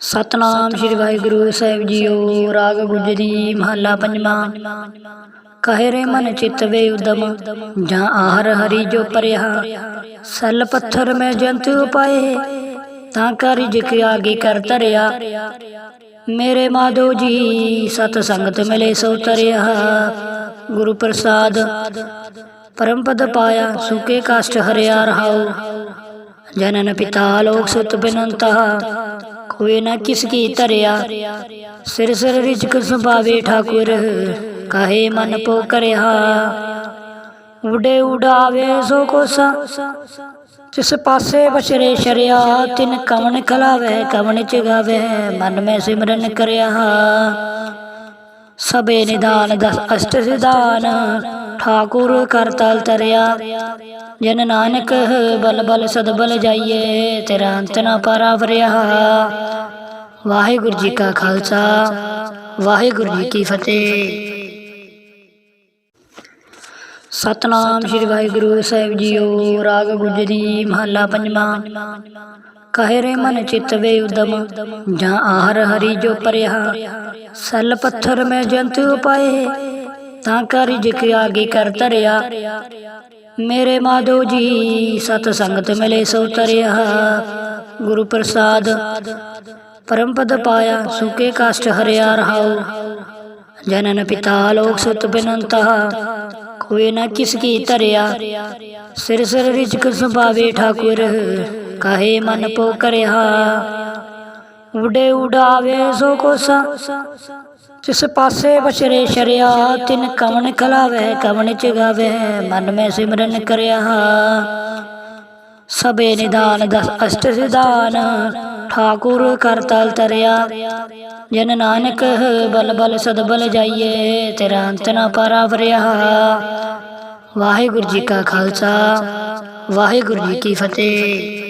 ਸਤਨਾਮ ਸ੍ਰੀ ਵਾਹਿਗੁਰੂ ਸਾਹਿਬ ਜੀਓ, ਰਾਗ ਗੁਜਰੀ ਮਹੱਲਾ ਪੰਜਵਾਂ। ਕਹੇ ਰੇ ਮਨ ਚਿਤ ਵੇ ਉਦਮ, ਜਾਂ ਆਹਰ ਹਰੀ ਜੋ ਪਰਿਆ। ਸਲ ਪੱਥਰ ਮੈਂ ਜੰਤ ਉਪਾਏ, ਤਾਂ ਕਰਿ ਜਿਕ ਆਗੇ ਕਰ ਧਰਿਆ। ਮੇਰੇ ਮਾਧੋ ਜੀ, ਸਤ ਸੰਗਤ ਮਿਲੇ ਸੋ ਤਰਿਆ। ਗੁਰੂ ਪ੍ਰਸਾਦ, ਪਰਮ ਪਦ ਪਾਇਆ, ਸੁਕੇ ਕਾਸ਼ਟ ਹਰਿਆ ਰਹਾਉ। ਜਨਨ ਪਿਤਾ ਲੋਕ ਸੁਤ ਬਿਨੰਤਾ। ਕੋਈ ਨਾ ਕਿਸ ਕੀ ਧਰਿਆ। ਸਿਰ ਸਿਰ ਰਿਜਕ ਸੁਭਾਵੇ ਠਾਕੁਰ, ਕਹੇ ਮਨ ਪੋ ਕਰਿਆ। ਉਡੇ ਉਡਾਵੇ ਸੋ ਕੋਸਾ, ਜਿਸ ਪਾਸੇ ਬਚਰੇ ਸ਼ਰਿਆ, ਤਿਨ ਕਵਣ ਖਲਾਵੇ, ਕਵਣ ਚਗਾਵੇ ਮਨ ਮੈਂ ਸਿਮਰਨ ਕਰਿਆ। ਸਬੇ ਨਿਦਾਨ ਦਸ ਅਸ਼ਟ ਸਿਧਾਨ, ਠਾਕੁਰ ਕਰ ਤਲ ਤਰਿਆ ਜਨ ਨਾਨਕ ਬਲ ਬਲ ਸਦ ਬਲ ਜਾਈਏ, ਤੇਰਾ ਅੰਤ ਨਾ ਪਰਾਵਰਿਆ ਵਾਹਿਗੁਰੂ ਜੀ ਕਾ ਖਾਲਸਾ, ਵਾਹਿਗੁਰੂ ਜੀ ਕੀ ਫਤਿਹ। ਸਤਨਾਮ ਸ੍ਰੀ ਵਾਹਿਗੁਰੂ ਸਾਹਿਬ ਜੀਓ, ਰਾਗ ਗੁਜਰੀ ਮਹੱਲਾ ਪੰਜਵਾਂ। ਕਹੇ ਰੇ ਮਨ ਚਿਤ ਵੇ ਉਦਮ, ਜਾਂ ਆਹਰ ਹਰੀ ਜੋ ਪਰਿਆ। ਸਲ ਪੱਥਰ ਮੈਂ ਜੰਤ ਉਪਾਏ, ਤਾਂ ਕਰਿ ਜਿਕ ਆਗੇ ਕਰ ਧਰਿਆ। ਮੇਰੇ ਮਾਧੋ ਜੀ, ਸਤ ਸੰਗਤ ਮਿਲੇ ਸੋ ਤਰਿਆ। ਗੁਰੂ ਪ੍ਰਸਾਦ, ਪਰਮ ਪਦ ਪਾਇਆ, ਸੁਕੇ ਕਾਸ਼ਟ ਹਰਿਆ ਰਹਾਉ। ਜਨਨ ਪਿਤਾ ਲੋਕ ਸੁਤ ਬਿਨੰਤਾ, ਕੋਈ ਨਾ ਕਿਸ ਕੀ ਧਰਿਆ। ਸਿਰ ਸਿਰ ਰਿਜਕ ਸੁਭਾਵੇ ਠਾਕੁਰ, ਕਹੇ ਮਨ ਪੋ ਕਰਿਆ। ਉਡੇ ਉਡਾਵੇ ਸੋ ਕੋਸਾ ਜਿਸ ਪਾਸੇ ਬਚਰੇ ਸ਼ਰਿਆ, ਤਿਨ ਕਵਣ ਖਲਾਵੇ, ਕਵਣ ਚਗਾਵੇ ਮਨ ਮੈਂ ਸਿਮਰਨ ਕਰਿਆ। ਸਬੇ ਨਿਦਾਨ ਦਸ ਅਸ਼ਟ ਸਿਧਾਨ, ਠਾਕੁਰ ਕਰ ਤਲ ਤਰਿਆ। ਜਨ ਨਾਨਕ ਬਲ ਬਲ ਸਦ ਬਲ ਜਾਈਏ, ਤੇਰਾ ਅੰਤ ਨਾ ਪਰਾਵਰਿਆ। ਵਾਹਿਗੁਰੂ ਜੀ ਕਾ ਖਾਲਸਾ, ਵਾਹਿਗੁਰੂ ਜੀ ਕੀ ਫਤਿਹ।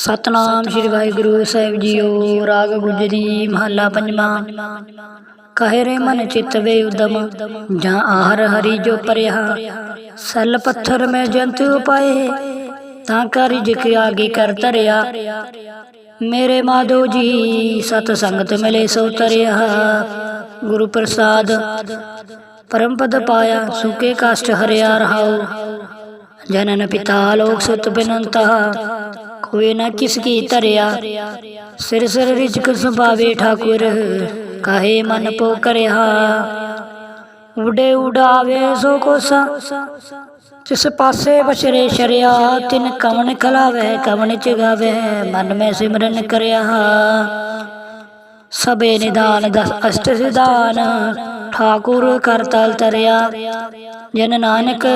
ਸਤਨਾਮ ਸ੍ਰੀ ਵਾਹਿਗੁਰੂ ਸਾਹਿਬ ਜੀਓ, ਰਾਗ ਗੁਜਰੀ ਮਹੱਲਾ ਪੰਜਵਾਂ। ਕਹੇ ਰੇ ਮਨ ਚਿਤ ਵੇ ਉਦਮ, ਜਾਂ ਆਹਰ ਹਰੀ ਜੋ ਪਰਿਆ। ਸਲ ਪੱਥਰ ਮੈਂ ਜੰਤ ਉਪਾਏ ਤਾਂ ਕਰਿ ਜਿਕ ਆਗੇ ਕਰ ਧਰਿਆ। ਮੇਰੇ ਮਾਧੋ ਜੀ, ਸਤ ਸੰਗਤ ਮਿਲੇ ਸੋ ਤਰਿਆ। ਗੁਰੂ ਪ੍ਰਸਾਦ, ਪਰਮ ਪਦ ਪਾਇਆ, ਸੁਕੇ ਕਸ਼ਟ ਹਰਿਆ ਰਹਾਉ। ਜਨਨ ਪਿਤਾ ਲੋਕ ਸੁਤ ਬਿਨੰਤਾ। ਕੋਈ ਨਾ ਕਿਸ ਕੀ ਧਰਿਆ ਸਿਰ ਸਿਰ ਰਿਜਕ ਸੁਭਾਵੇ ਠਾਕੁਰ ਕਹੇ ਮਨ ਪੋ ਕਰਿਆ ਉਡੇ ਉਡਾਵੇ ਸੋ ਕੋਸਾ ਜਿਸ ਪਾਸੇ ਬਚਰੇ ਸ਼ਰਿਆ ਤਿਨ ਕਵਣ ਖਲਾਵੇ ਕਵਣ ਚਗਾਵੇ ਮਨ ਮੈਂ ਸਿਮਰਨ ਕਰਿਆ ਸਬੇ ਨਿਦਾਨ ਦਸ ਅਸ਼ਟ ਸਿਧਾਨ ਠਾਕੁਰ ਕਰ ਤਲ ਤਰਿਆ। ਜਨ ਨਾਨਕ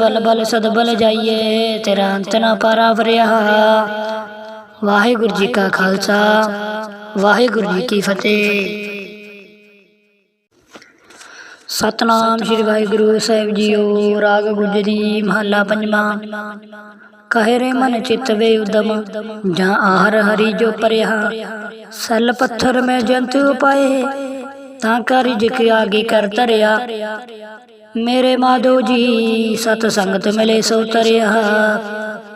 ਬਲ ਬਲ ਸਦ ਜਾਈਏ, ਤੇਰਾ ਅੰਤ ਨਾ ਪਰਾਵਰਿਆ ਵਾਹਿਗੁਰੂ ਜੀ ਕਾ ਖਾਲਸਾ, ਵਾਹਿਗੁਰੂ ਜੀ ਕੀ ਫਤਿਹ। ਸਤਨਾਮ ਸ੍ਰੀ ਵਾਹਿਗੁਰੂ ਸਾਹਿਬ ਜੀਓ, ਰਾਗ ਗੁਜਰੀ ਮਹੱਲਾ ਪੰਜਵਾਂ। ਕਹੇ ਰੇ ਮਨ ਚਿਤ ਵੇ ਉਦਮ, ਜਾਂ ਆਹਰ ਹਰੀ ਜੋ ਪਰਿਆ। ਸਲ ਪੱਥਰ ਮੈਂ ਜੰਤ ਉਪਾਏ ਤਾਂ ਕਰਿ ਜਿਕ ਆਗੇ ਕਰ ਧਰਿਆ। ਮੇਰੇ ਮਾਧੋ ਜੀ, ਸਤ ਸੰਗਤ ਮਿਲੇ ਸੋ ਤਰਿਆ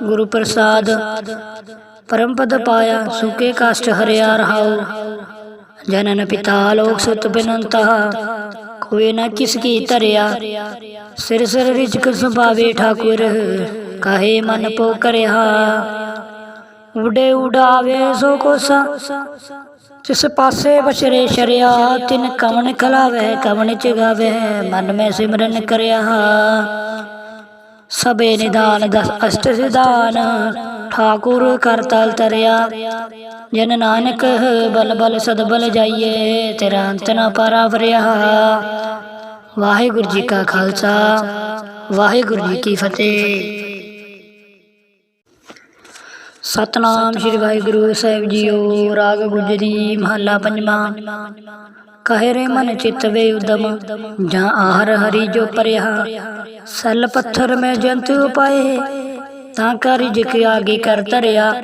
ਗੁਰੂ ਪ੍ਰਸਾਦ, ਪਰਮ ਪਦ ਪਾਇਆ, ਸੁਕੇ ਕਾਸ਼ਟ ਹਰਿਆ ਰਹਾਉ। ਜਨਨ ਪਿਤਾ ਲੋਕ ਸੁਤ ਬਿਨੰਤਾ, ਕੋਈ ਨਾ ਕਿਸ ਕੀ ਧਰਿਆ। ਸਿਰ ਸਿਰ ਰਿਜਕ ਸੁਭਾਵੇ ਠਾਕੁਰ, ਕਹੇ ਮਨ ਪੋ ਕਰਿਆ। ਉਡੇ ਉਡਾਵੇ ਸੋ ਕੋਸਾ ਜਿਸ ਪਾਸੇ ਬਚਰੇ ਸ਼ਰਿਆ, ਤਿਨ ਕਵਣ ਖਲਾਵੇ ਕਵਣ ਚਗਾਵੇ ਮਨ ਮੈਂ ਸਿਮਰਨ ਕਰਿਆ। ਸਬੇ ਨਿਦਾਨ ਦਸ ਅਸ਼ਟ ਸਿਧਾਨ, ਠਾਕੁਰ ਕਰ ਤਲ ਤਰਿਆ। ਜਨ ਨਾਨਕ ਬਲ ਬਲ ਸਦ ਬਲ ਜਾਈਏ, ਤੇਰਾ ਅੰਤ ਨਾ ਪਰਾਵਰਿਆ। ਵਾਹਿਗੁਰੂ ਜੀ ਕਾ ਖਾਲਸਾ, ਵਾਹਿਗੁਰੂ ਜੀ ਕੀ ਫਤਿਹ। ਸਤਨਾਮ ਸ੍ਰੀ ਵਾਹਿਗੁਰੂ ਸਾਹਿਬ ਜੀਓ, ਰਾਗ ਗੁਜਰੀ ਮਹੱਲਾ ਪੰਜਵਾਂ। ਕਹੇ ਮਨ ਚਿਤ ਵੇ ਉਦਮ, ਜਾਂ ਆਹਰ ਹਰੀ ਜੋ ਪਰਿਆ। ਸਲ ਪੱਥਰ ਮੈਂ ਜੰਤੂ ਉਪਾਏ ਤਾਂ ਕਰਿ ਜਿਕ ਆਗੇ ਕਰ ਧਰਿਆ।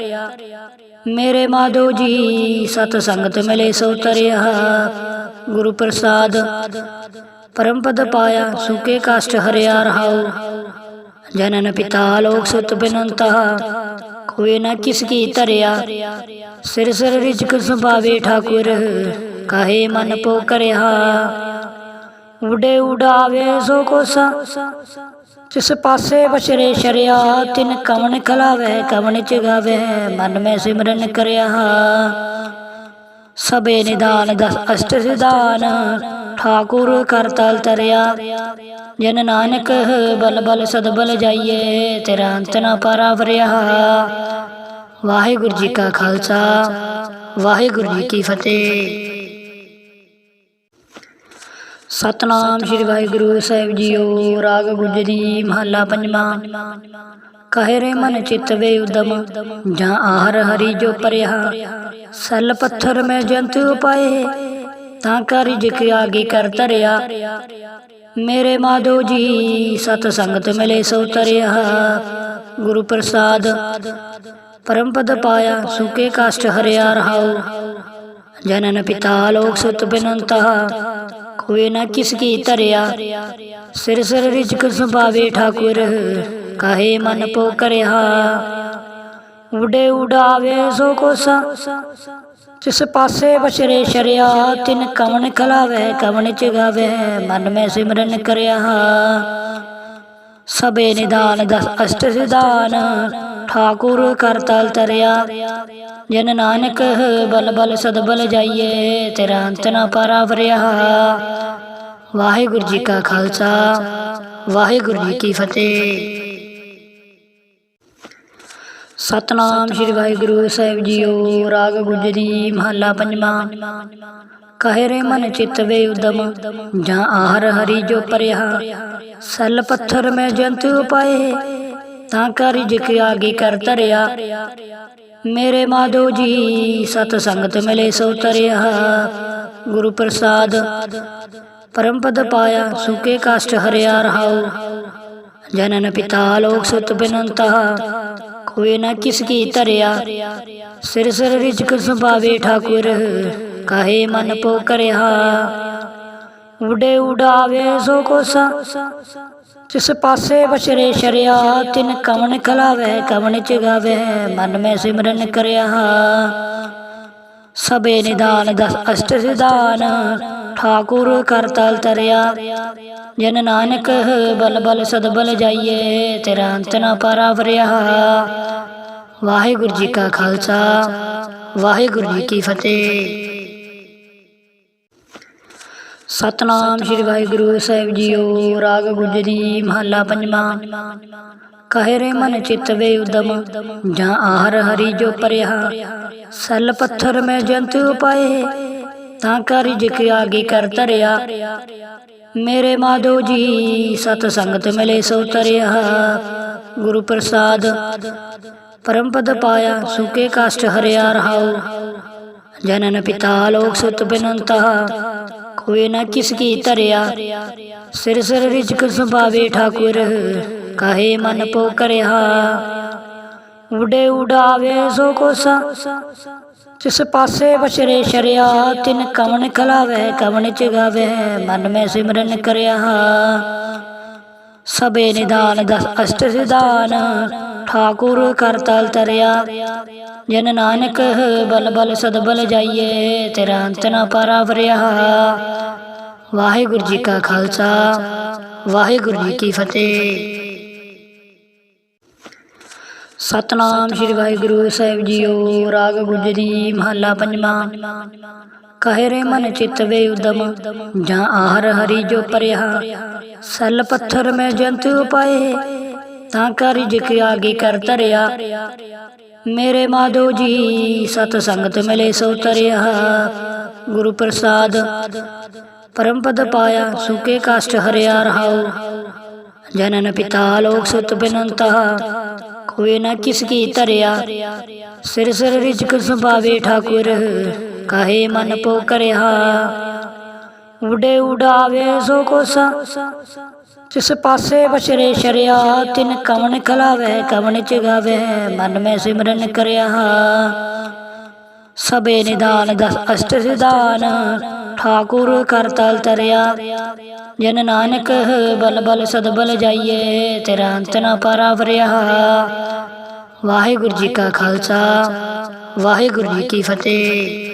ਮੇਰੇ ਮਾਧੋ ਜੀ, ਸਤ ਸੰਗਤ ਮਿਲੇ ਸੋ ਤਰਿਆ। ਗੁਰੂ ਪ੍ਰਸਾਦ, ਪਰਮ ਪਦ ਪਾਇਆ, ਸੁਕੇ ਕਸ਼ਟ ਹਰਿਆ ਰਹਾਉ। ਜਨਨ ਪਿਤਾ ਲੋਕ ਸੁਤ ਬਿਨੰਤਾ। ਕੋਈ ਨਾ ਕਿਸ ਕੀ ਧਰਿਆ। ਸਿਰ ਸਿਰ ਰਿਜਕ ਸੁਭਾਵੇ ਠਾਕੁਰ? ਕਾਹੇ ਮਨ ਪੋ ਕਰਿਆ? ਉਡੇ ਉਡਾਵੇ ਸੋ ਕੋਸਾ। ਜਿਸ ਪਾਸੇ ਬਚਰੇ ਸ਼ਰਿਆ, ਤਿਨ ਕਵਣ ਖਲਾਵੇ, ਕਵਣ ਚਗਾਵੇ, ਮਨ ਮੈਂ ਸਿਮਰਨ ਕਰਿਆ। ਸਭੇ ਨਿਦਾਨ ਦਸ ਅਸ਼ਟ ਸਿਧਾਨ, ਠਾਕੁਰ ਕਰ ਤਲ ਤਰਿਆ। ਜਨ ਨਾਨਕ ਬਲ ਬਲ ਸਦ ਬਲ ਜਾਈਏ, ਤੇਰਾ ਅੰਤ ਨਾ ਪਰਾਵਰਿਆ ਵਾਹਿਗੁਰੂ ਜੀ ਕਾ ਖਾਲਸਾ, ਵਾਹਿਗੁਰੂ ਜੀ ਕੀ ਫਤਿਹ। ਸਤਨਾਮ ਸ੍ਰੀ ਵਾਹਿਗੁਰੂ ਸਾਹਿਬ ਜੀਓ, ਰਾਗ ਗੁਜਰੀ ਮਹੱਲਾ ਪੰਜਵਾਂ। ਕਹੇ ਰੇ ਮਨ ਚਿਤ ਵੇ ਉਦਮ, ਜਾਂ ਆਹਰ ਹਰੀ ਜੋ ਪਰਿਆ ਸਲ ਪੱਥਰ ਮੈਂ ਜੰਤ ਉਪਾਏ ਤਾਂ ਕਰ ਜਿਕ ਆਗੇ ਕਰ ਧਰਿਆ। ਮੇਰੇ ਮਾਧੋ ਜੀ, ਸਤ ਸੰਗਤ ਮਿਲੇ ਸੋ ਤਰਿਆ। ਗੁਰੂ ਪ੍ਰਸਾਦ, ਪਰਮ ਪਦ ਪਾਇਆ, ਸੁਕੇ ਕਸ਼ਟ ਹਰਿਆ ਰਹਾਉ। ਜਨਨ ਪਿਤਾ ਲੋਕ ਸੁਤ ਬਿਨੰਤਾ, ਕੋਈ ਨਾ ਕਿਸ ਕੀ ਧਰਿਆ। ਸਿਰ ਸਿਰ ਰਿਜਕ ਸੁਭਾਵੇ ਠਾਕੁਰ ਕਹੇ ਮਨ ਪੋ ਕਰਿਆ। ਉਡੇ ਉਡਾਵੇ ਸੋ ਕੋਸਾ। ਜਿਸ ਪਾਸੇ ਬਚਰੇ ਸ਼ਰਿਆ, ਤਿਨ ਕਵਣ ਖਲਾਵੇ, ਕਵਣ ਚਗਾਵੇ ਮਨ ਮੈਂ ਸਿਮਰਨ ਕਰਿਆ। ਸਬੇ ਨਿਦਾਨ ਦਸ ਅਸ਼ਟ ਸਿਧਾਨ, ਠਾਕੁਰ ਕਰ ਤਲ ਤਰਿਆ। ਜਨ ਨਾਨਕ ਬਲ ਬਲ ਸਦ ਬਲ ਜਾਈਏ, ਤੇਰਾ ਅੰਤ ਨਾ ਪਰਾਵਰਿਆ। ਵਾਹਿਗੁਰੂ ਜੀ ਕਾ ਖਾਲਸਾ, ਵਾਹਿਗੁਰੂ ਜੀ ਕੀ ਫਤਿਹ। ਸਤਨਾਮ ਸ੍ਰੀ ਵਾਹਿਗੁਰੂ ਸਾਹਿਬ ਜੀਓ, ਰਾਗ ਗੁਜਰੀ ਮਹੱਲਾ ਪੰਜਵਾਂ। ਕਹੇ ਰੇ ਮਨ ਚਿਤ ਵੇ ਉਦਮ, ਜਾਂ ਆਹਰ ਹਰੀ ਜੋ ਪਰਿਆ। ਸਲ ਪੱਥਰ ਮੈਂ ਜੰਤ ਉਪਾਏ ਤਾਂ ਕਰ ਜਿਕ ਆਗੇ ਕਰ ਧਰਿਆ। ਮੇਰੇ ਮਾਧੋ ਜੀ, ਸਤ ਸੰਗਤ ਮਿਲੇ ਸੋ ਤਰਿਆ। ਗੁਰੂ ਪ੍ਰਸਾਦ, ਪਰਮ ਪਦ ਪਾਇਆ, ਸੁਕੇ ਕਸ਼ਟ ਹਰਿਆ ਰਹਾਉ। ਜਨਨ ਪਿਤਾ ਲੋਕ ਸੁਤ ਬਿਨੰਤਾ। ਕੋਈ ਨਾ ਕਿਸ ਕੀ ਧਰਿਆ। ਸਿਰ ਸਿਰ ਰਿਜਕ ਸੁਭਾਵੇ ਠਾਕੁਰ ਕਾਹੇ ਮਨ ਪੋ ਕਰਿਆ। ਉਡੇ ਉਡਾਵੇ ਸੋ ਕੋਸਾ। ਜਿਸ ਪਾਸੇ ਬਚਰੇ ਸ਼ਰਿਆ ਤਿਨ ਕਵਣ ਖਲਾਵੇ ਕਵਣ ਚਗਾਵੇ ਮਨ ਮੈਂ ਸਿਮਰਨ ਕਰਿਆ। ਸਬੇ ਨਿਦਾਨ ਦਸ ਅਸ਼ਟ ਸਿਧਾਨ ਠਾਕੁਰ ਕਰ ਤਲ ਤਰਿਆ ਜਨ ਨਾਨਕ ਬਲ ਬਲ ਸਦ ਬਲ ਜਾਈਏ, ਤੇਰਾ ਅੰਤ ਨਾ ਪਰਾਵਰਿਆ ਵਾਹਿਗੁਰੂ ਜੀ ਕਾ ਖਾਲਸਾ, ਵਾਹਿਗੁਰੂ ਜੀ ਕੀ ਫਤਿਹ। ਸਤਨਾਮ ਸ੍ਰੀ ਵਾਹਿਗੁਰੂ ਸਾਹਿਬ ਜੀਓ, ਰਾਗ ਗੁਜਰੀ ਮਹੱਲਾ ਪੰਜਵਾਂ। ਕਹੇ ਰੇ ਮਨ ਚਿਤ ਵੇ ਉਦਮ, ਜਾਂ ਆਹਰ ਹਰੀ ਜੋ ਪਰਿਆ। ਸਲ ਪੱਥਰ ਮੈਂ ਜੰਤ ਉਪਾਏ, ਤਾਂ ਕਰ ਜਿਕ ਆਗੇ ਕਰ ਧਰਿਆ। ਮੇਰੇ ਮਾਧੋ ਜੀ, ਸਤ ਸੰਗਤ ਮਿਲੇ ਸੋ ਤਰਿਆ। ਗੁਰੂ ਪ੍ਰਸਾਦ, ਪਰਮ ਪਦ ਪਾਇਆ, ਸੁਕੇ ਕਾਸ਼ਟ ਹਰਿਆ ਰਹਾਉ। ਜਨਨ ਪਿਤਾ ਲੋਕ ਸੁਤ ਬਿਨੰਤਾ, ਕੋਈ ਨਾ ਕਿਸ ਕੀ ਧਰਿਆ। ਸਿਰ ਸਿਰ ਰਿਜਕ ਸੁਭਾਵੇ ਠਾਕੁਰ, ਕਾਹੇ ਮਨ ਪੋ ਕਰਿਆ। ਉਡੇ ਉਡਾਵੇ ਸੋ ਕੋਸਾ ਜਿਸ ਪਾਸੇ ਬਚਰੇ ਸ਼ਰਿਆ, ਤਿਨ ਕਵਣ ਖਲਾਵੇ ਕਵਣ ਚਗਾਵੇ ਮਨ ਮੈਂ ਸਿਮਰਨ ਕਰਿਆ। ਸਬੇ ਨਿਦਾਨ ਦਸ ਅਸ਼ਟ ਸਿਧਾਨ, ਠਾਕੁਰ ਕਰ ਤਲ ਤਰਿਆ। ਜਨ ਨਾਨਕ ਬਲ ਬਲ ਸਦ ਬਲ ਜਾਈਏ, ਤੇਰਾ ਅੰਤ ਨਾ ਪਰਾਵਰਿਆ ਵਾਹਿਗੁਰੂ ਜੀ ਕਾ ਖਾਲਸਾ, ਵਾਹਿਗੁਰੂ ਜੀ ਕੀ ਫਤਿਹ। ਸਤਨਾਮ ਸ੍ਰੀ ਵਾਹਿਗੁਰੂ ਸਾਹਿਬ ਜੀਓ, ਰਾਗ ਗੁਜਰੀ ਮਹੱਲਾ ਪੰਜਵਾਂ। ਕਹੇ ਮਨ ਚਿਤ ਵੇ ਉਦਮ, ਜਾਂ ਆਹਰ ਹਰੀ ਜੋ ਪਰਿਆ। ਸਲ ਪੱਥਰ ਮੈਂ ਜੰਤ ਉਪਾਏ ਤਾਂ ਕਰ ਜਿਕ ਆਗੇ ਕਰ ਧਰਿਆ। ਮੇਰੇ ਮਾਧੋ ਜੀ, ਸਤ ਸੰਗਤ ਮਿਲੇ ਸੋ ਤਰਿਆ। ਗੁਰੂ ਪ੍ਰਸਾਦ, ਪਰਮ ਪਦ ਪਾਇਆ, ਸੁਕੇ ਕਸ਼ਟ ਹਰਿਆ ਰਹਾਉ। ਜਨਨ ਪਿਤਾ ਲੋਕ ਸੁਤ ਬਿਨੰਤਾ। ਕੋਈ ਨਾ ਕਿਸ ਕੀ ਧਰਿਆ। ਸਿਰ ਸਿਰ ਰਿਜਕ ਸੁਭਾਵੇ ਠਾਕੁਰ? ਕਾਹੇ ਮਨ ਪੋ ਕਰਿਆ? ਉਡੇ ਉਡਾਵੇ ਸੋ ਕੋਸਾ। ਜਿਸ ਪਾਸੇ ਬਚਰੇ ਸ਼ਰਿਆ, ਤਿਨ ਕਵਣ ਖਲਾਵੇ, ਕਵਣ ਚਗਾਵੇ ਮਨ ਮੈਂ ਸਿਮਰਨ ਕਰਿਆ। ਸਬੇ ਨਿਦਾਨ ਦਸ ਅਸ਼ਟ ਸਿਧਾਨ। ਠਾਕੁਰ ਕਰ ਤਲ ਤਰਿਆ। ਜਨ ਨਾਨਕ ਬਲ ਬਲ ਸਦ ਬਲ ਜਾਈਏ, ਤੇਰਾ ਅੰਤ ਨਾ ਪਾਰਾ ਵਰਿਆ। ਵਾਹਿਗੁਰੂ ਜੀ ਕਾ ਖਾਲਸਾ, ਵਾਹਿਗੁਰੂ ਜੀ ਕੀ ਫਤਿਹ।